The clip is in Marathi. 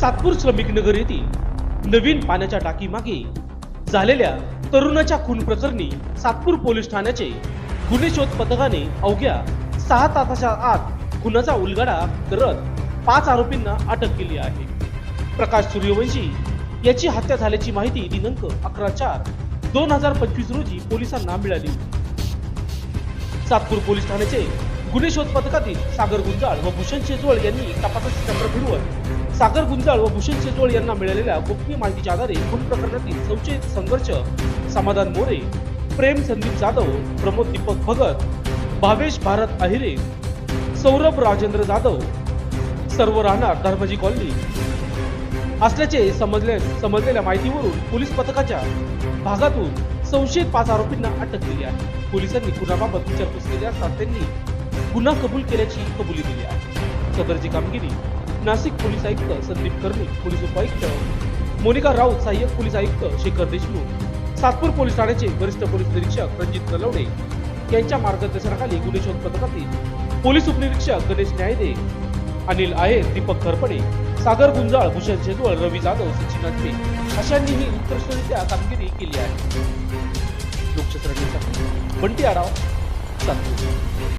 सातपूर श्रमिक नगर येथील नवीन पाण्याच्या टाकीमागे झालेल्या तरुणाच्या खून प्रकरणी सातपूर पोलीस ठाण्याचे गुन्हे शोध पथकाने अवघ्या सहा तासाच्या आत खुनाचा उलगडा करत पाच आरोपींना अटक केली आहे. प्रकाश सूर्यवंशी याची हत्या झाल्याची माहिती दिनांक अकरा चार दोन हजार पंचवीस रोजी पोलिसांना मिळाली. सातपूर पोलीस ठाण्याचे गुन्हे शोध पथकातील सागर गुंजाळ व भूषण शेजवळ यांनी तपासाचे चक्र फिरवत सागर गुंजाळ व भूषण शेजवळ यांना मिळालेल्या गोपनीय माहितीच्या आधारे खून प्रकरणातील संशयित संघर्ष समाधान मोरे प्रेम संदीप जाधव प्रमोद दीपक भगत भावेश भारत अहिरे सौरभ राजेंद्र जाधव सर्व राहणार धर्मजी कॉलनी. असल्याचे समजले समजलेल्या माहितीवरून पोलीस पथकाच्या भागातून संशयित पाच आरोपींना अटक केली आहे. पोलिसांनी गुन्ह्याबाबत विचारपूस केली असता त्यांनी गुन्हा कबूल केल्याची कबुली दिली आहे. सदरची कामगिरी नाशिक पोलीस आयुक्त संदीप कर्णिक पोलीस उपायुक्त मोनिका राऊत सहाय्यक पोलीस आयुक्त शेखर देशमुख सातपूर पोलीस ठाण्याचे वरिष्ठ पोलीस निरीक्षक रणजित नलवडे यांच्या मार्गदर्शनाखाली गुन्हे शोध पथकातील पोलीस उपनिरीक्षक गणेश न्यायदे अनिल आहेर दीपक खरपडे सागर गुंजाळ भूषण शेजवळ रवी जाधव सचिन अत्रे अशांनीही उत्कृष्टरित्या कामगिरी केली आहे. लोकशास्त्र बंटी आराव सातपूर.